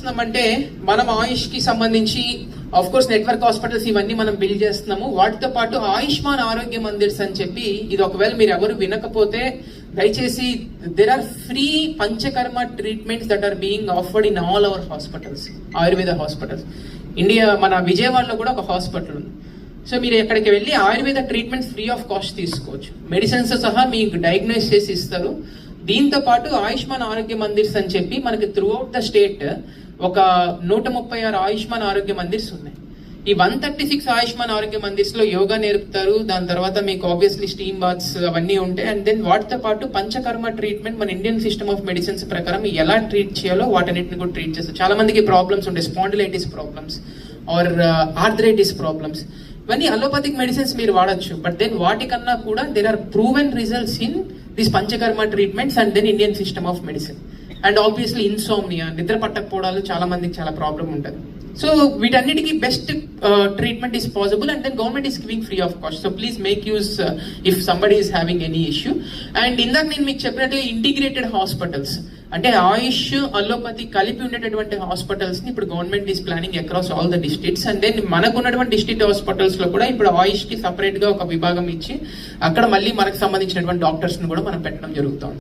చేస్తున్నామంటే మనం ఆయుష్కి సంబంధించి ఆఫ్ కోర్స్ నెట్వర్క్ హాస్పిటల్స్ ఇవన్నీ మనం బిల్డ్ చేస్తున్నాము. వాటితో పాటు ఆయుష్మాన్ ఆరోగ్య మందిర్స్ అని చెప్పి ఇది ఒకవేళ మీరు ఎవరు వినకపోతే దయచేసి there are free panchakarma treatments that are being offered in all our hospitals Ayurveda hospitals India మన విజయవాడలో కూడా ఒక హాస్పిటల్ ఉంది. సో మీరు ఎక్కడికి వెళ్ళి Ayurveda treatment free of cost తీసుకోవచ్చు. మెడిసిన్స్ సహా మీకు డయాగ్నోస్ చేసి ఇస్తారు. దీంతో పాటు ఆయుష్మాన్ ఆరోగ్య మందిర్స్ అని చెప్పి మనకి త్రూ అవుట్ ద స్టేట్ ఒక నూట ముప్పై ఆరు ఆయుష్మాన్ ఆరోగ్య మందిర్స్ ఉన్నాయి. ఈ వన్ థర్టీ సిక్స్ ఆయుష్మాన్ ఆరోగ్య మందిర్స్లో యోగా నేర్పుతారు. దాని తర్వాత మీకు ఆబ్వియస్లీ స్టీమ్ బాత్స్ అవన్నీ ఉంటాయి. అండ్ దెన్ వాటితో పాటు పంచకర్మ ట్రీట్మెంట్ మన ఇండియన్ సిస్టమ్ ఆఫ్ మెడిసిన్స్ ప్రకారం ఎలా ట్రీట్ చేయాలో వాటన్నిటిని కూడా ట్రీట్ చేస్తారు. చాలా మందికి ప్రాబ్లమ్స్ ఉంటాయి. Spondylitis problems or arthritis problems ఇవన్నీ అలోపతిక్ మెడిసిన్స్ మీరు వాడచ్చు. బట్ దెన్ వాటికన్నా కూడా there are proven results in this panchakarma treatments and then Indian system of medicine and obviously insomnia నిద్ర పట్టకపోవడాలు చాలా మందికి చాలా ప్రాబ్లం ఉంటుంది. సో వీటన్నిటికీ best treatment is possible and then government is giving free of cost so please make use if somebody is having any issue and ఇందాక నేను మీకు చెప్పినట్టుగా ఇంటిగ్రేటెడ్ హాస్పిటల్స్ అంటే ఆయుష్ అలోపతి కలిపి ఉండేటటువంటి హాస్పిటల్స్ని ఇప్పుడు government is planning across all the districts and then మనకు ఉన్నటువంటి డిస్ట్రిక్ట్ హాస్పిటల్స్లో కూడా ఇప్పుడు ఆయుష్కి సపరేట్గా ఒక విభాగం ఇచ్చి అక్కడ మళ్ళీ మనకు సంబంధించినటువంటి డాక్టర్స్ని కూడా మనం పెట్టడం జరుగుతుంది.